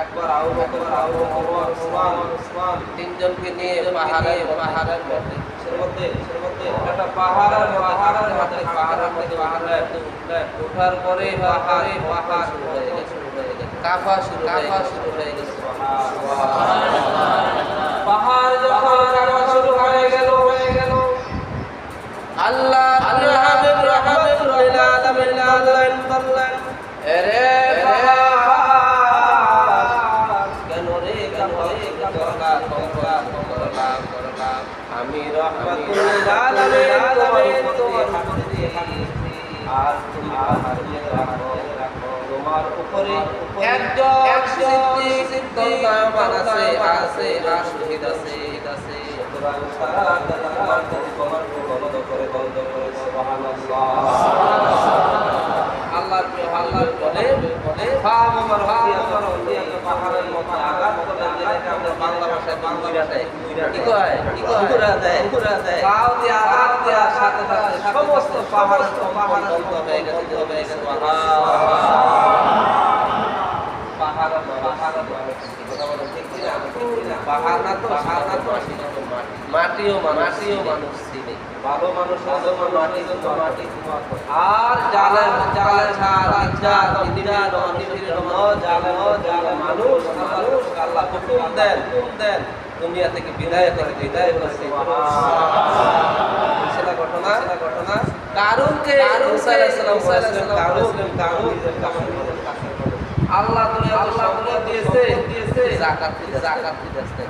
একবার আবু বকর ওসমান ওসমান তিনজনকে নিয়ে পাহাড়ে পাহাড়ের মধ্যে মধ্যে একটা পাহাড়ের পাহাড়ের মধ্যে পাহাড়ের মধ্যে পাহাড়ে ওঠার পরে পাহাড়ে পাহাড় শুরু হয়ে গেছে হয়ে কাফা শুরু কাফা শুরু হয়ে গেছে পাহাড় যখন কাটা শুরু হয়ে গেল হয়ে গেল আল্লাহ আল্লাহ হাবিব হাবিব লিল আলামিন বললেন বললেন আমি রহমাতুল আলামিন তোমার উপরে দিয়ে আর তুমি পাহাড় রাখো তোমার উপরে একজন সিদ্দিক সিদ্দিক আছে আছে আর শহীদ আছে আছে সুতরাং সারা তোমার তোমার বন্ধ করে বন্ধ করে সুবহানাল্লাহ আল্লাহর প্রিয়। আল্লাহর বলে হাতি আমার হতি একটা পাহাড়ের মতো আঘাত করে যেটাকে আমরা বাংলা ভাষায় বাংলা ভাষায় মুইরা মাটিও মানুষ ভালো মানুষ আর জালেম জালেম ছাড় ইচ্ছা দিদিরা জালেম জালেম মানুষ মানুষ, আল্লাহ দেন দেন। দুনিয়া থেকে বিদায় করে বিদায় করছে ঘটনা ঘটনা। কারণকে আল্লাহ আল্লাহ দিয়েছে দিয়েছে। জাকাত জাকাত দিতে